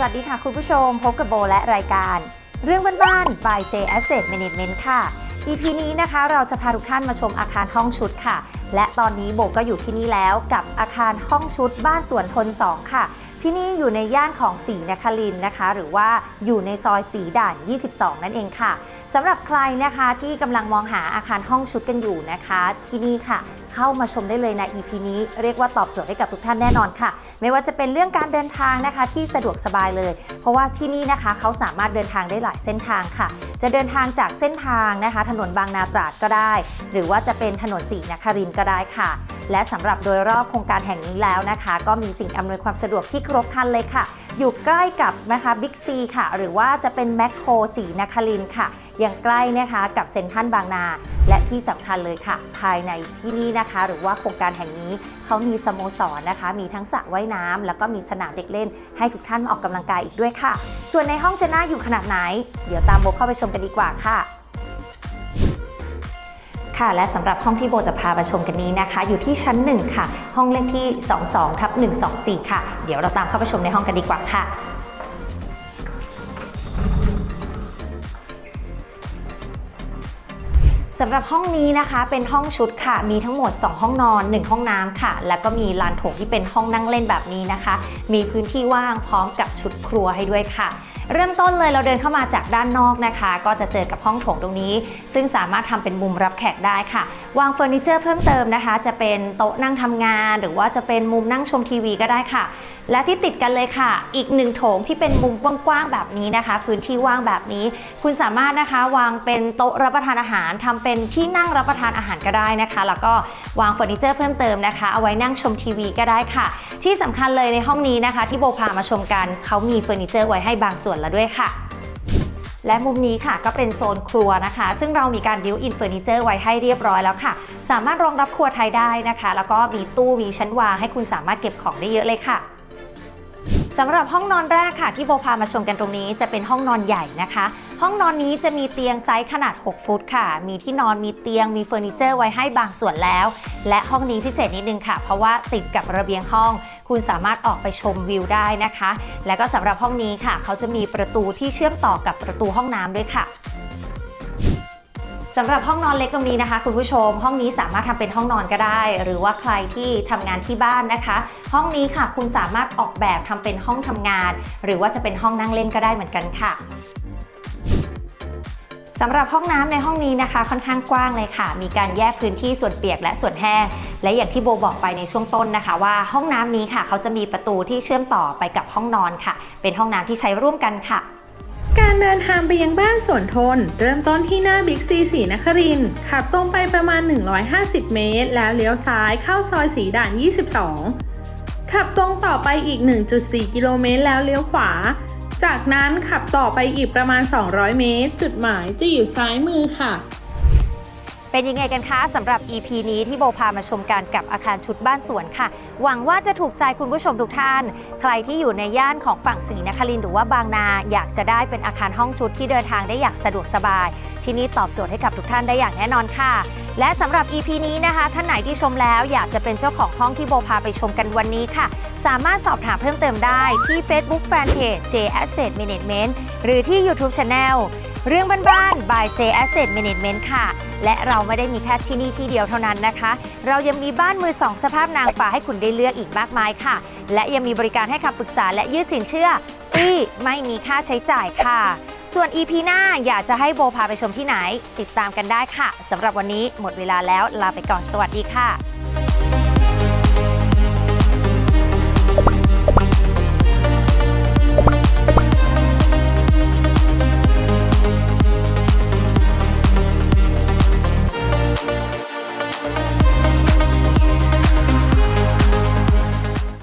สวัสดีค่ะคุณผู้ชม พบกับโบและรายการ เรื่องบ้านๆ by J Asset Management ค่ะ EP นี้นะคะเราจะพาทุกท่านมาชมอาคารห้องชุดค่ะ และตอนนี้โบก็อยู่ที่นี่แล้วกับอาคารห้องชุดบ้านสวนทน 2 ค่ะ ที่นี่อยู่ในย่านของสีนครินนะคะ หรือว่าอยู่ในซอยสีด่าน 22 นั่นเองค่ะสำหรับใครนะคะที่กำลังมองหาอาคารห้องชุดกันอยู่นะคะ ที่นี่ค่ะ เข้ามาชมได้เลยใน EP นี้เรียกว่าตอบโจทย์ให้กับทุกท่านแน่นอนค่ะ ไม่ว่าจะเป็นเรื่องการเดินทางนะคะ ที่สะดวกสบายเลย เพราะว่าที่นี่นะคะเขาสามารถเดินทางได้หลายเส้นทางค่ะ จะเดินทางจากเส้นทางนะคะ ถนนบางนาตราดก็ได้ หรือว่าจะเป็นถนนสีนครินก็ได้ค่ะ และสำหรับโดยรอบโครงการแห่งนี้แล้วนะคะ ก็มีสิ่งอำนวยความสะดวกที่ครบครันเลยค่ะ อยู่ใกล้กับนะคะบิ๊กซีค่ะ หรือว่าจะเป็นแมคโครสีนครินค่ะยังใกล้นะคะกับเซ็นทรัลบางนา และที่สำคัญเลยค่ะ ภายในที่นี่นะคะ หรือว่าโครงการแห่งนี้เขามีสโมสรนะคะ มีทั้งสระว่ายน้ำแล้วก็มีสนามเด็กเล่น ให้ทุกท่านมาออกกำลังกายอีกด้วยค่ะ ส่วนในห้องจะน่าอยู่ขนาดไหน เดี๋ยวตามโบเข้าไปชมกันดีกว่าค่ะ ค่ะ และสำหรับห้องที่โบจะพาไปชมกันนี้นะคะ อยู่ที่ชั้น 1 ค่ะ ห้องเลขที่ 22ทับ124 ค่ะ เดี๋ยวเราตามเข้าไปชมในห้องกันดีกว่าค่ะ สำหรับห้องนี้นะคะเป็นห้องชุดค่ะ มีทั้งหมด 2 ห้องนอน 1 ห้องน้ำค่ะ แล้วก็มีลานโถงที่เป็นห้องนั่งเล่นแบบนี้นะคะ มีพื้นที่ว่างพร้อมกับชุดครัวให้ด้วยค่ะ เริ่มต้นเลยเราเดินเข้ามาจากด้านนอกนะคะ ก็จะเจอกับห้องโถงตรงนี้ ซึ่งสามารถทำเป็นมุมรับแขกได้ค่ะ วางเฟอร์นิเจอร์เพิ่มเติมนะคะ จะเป็นโต๊ะนั่งทำงาน หรือว่าจะเป็นมุมนั่งชมทีวีก็ได้ค่ะ และที่ติดกันเลยค่ะ อีกหนึ่งโถงที่เป็นมุมกว้างๆแบบนี้นะคะ พื้นที่ว่างแบบนี้ คุณสามารถนะคะวางเป็นโต๊ะรับประทานอาหารทำเป็นที่นั่งรับประทานอาหารก็ได้นะคะ แล้วก็วางเฟอร์นิเจอร์เพิ่มเติมนะคะ เอาไว้นั่งชมทีวีก็ได้ค่ะ ที่สำคัญเลยในห้องนี้นะคะ ที่โบพามาชมกันเขามีเฟอร์นิเจอร์ไว้ให้บางส่วนแล้วด้วยค่ะและมุมนี้ค่ะก็เป็นโซนครัวนะคะ ซึ่งเรามีการบิวอินเฟอร์นิเจอร์ไว้ให้เรียบร้อยแล้วค่ะ สามารถรองรับครัวไทยได้นะคะ แล้วก็มีตู้มีชั้นวางให้คุณสามารถเก็บของได้เยอะเลยค่ะ สำหรับห้องนอนแรกค่ะที่โบพามาชมกันตรงนี้จะเป็นห้องนอนใหญ่นะคะ ห้องนอนนี้จะมีเตียงไซส์ขนาด 6 ฟุตค่ะ มีที่นอนมีเตียงมีเฟอร์นิเจอร์ไว้ให้บางส่วนแล้ว และห้องนี้พิเศษนิดนึงค่ะ เพราะว่าติดกับระเบียงห้อง คุณสามารถออกไปชมวิวได้นะคะ และก็สำหรับห้องนี้ค่ะ เขาจะมีประตูที่เชื่อมต่อกับประตูห้องน้ำด้วยค่ะ สำหรับห้องนอนเล็กตรงนี้นะคะ คุณผู้ชม ห้องนี้สามารถทำเป็นห้องนอนก็ได้ หรือว่าใครที่ทำงานที่บ้านนะคะ ห้องนี้ค่ะคุณสามารถออกแบบทำเป็นห้องทำงาน หรือว่าจะเป็นห้องนั่งเล่นก็ได้เหมือนกันค่ะสำหรับห้องน้ำในห้องนี้นะคะ ค่อนข้างกว้างเลยค่ะ มีการแยกพื้นที่ส่วนเปียกและส่วนแห้ง และอย่างที่โบบอกไปในช่วงต้นนะคะ ว่าห้องน้ำนี้ค่ะ เขาจะมีประตูที่เชื่อมต่อไปกับห้องนอนค่ะ เป็นห้องน้ำที่ใช้ร่วมกันค่ะ การเดินทางไปยังบ้านสวนทน เริ่มต้นที่หน้าบิ๊กซีสีนครินขับตรงไปประมาณ 150 เมตร แล้วเลี้ยวซ้ายเข้าซอยสีด่าน 22 ขับตรงต่อไปอีก 1.4 กิโลเมตร แล้วเลี้ยวขวา จากนั้นขับต่อไปอีกประมาณ 200 เมตร จุดหมายจะอยู่ซ้ายมือค่ะ เป็นยังไงกันคะสำหรับ EP นี้ที่โบพามาชมกันกับอาคารชุดบ้านสวนค่ะ หวังว่าจะถูกใจคุณผู้ชมทุกท่าน ใครที่อยู่ในย่านของฝั่งศรีนครินทร์หรือว่าบางนา อยากจะได้เป็นอาคารห้องชุดที่เดินทางได้อย่างสะดวกสบาย ที่นี่ตอบโจทย์ให้กับทุกท่านได้อย่างแน่นอนค่ะ และสำหรับ EP นี้นะคะ ท่านไหนที่ชมแล้วอยากจะเป็นเจ้าของห้องที่โบพาไปชมกันวันนี้ค่ะ สามารถสอบถามเพิ่มเติมได้ที่ Facebook Fanpage J Asset Management หรือที่ YouTube Channel เรื่องบ้านๆ by J Asset Management ค่ะ และเราไม่ได้มีแค่ที่นี่ที่เดียวเท่านั้นนะคะ เรายังมีบ้านมือสองสภาพนางฟ้าให้คุณได้เลือกอีกมากมายค่ะ และยังมีบริการให้คำปรึกษาและยืดสินเชื่อฟรีไม่มีค่าใช้จ่ายค่ะ ส่วน EP หน้าอยากจะให้โบพาไปชมที่ไหน ติดตามกันได้ค่ะสำหรับวันนี้หมดเวลาแล้วลาไปก่อนสวัสดีค่ะ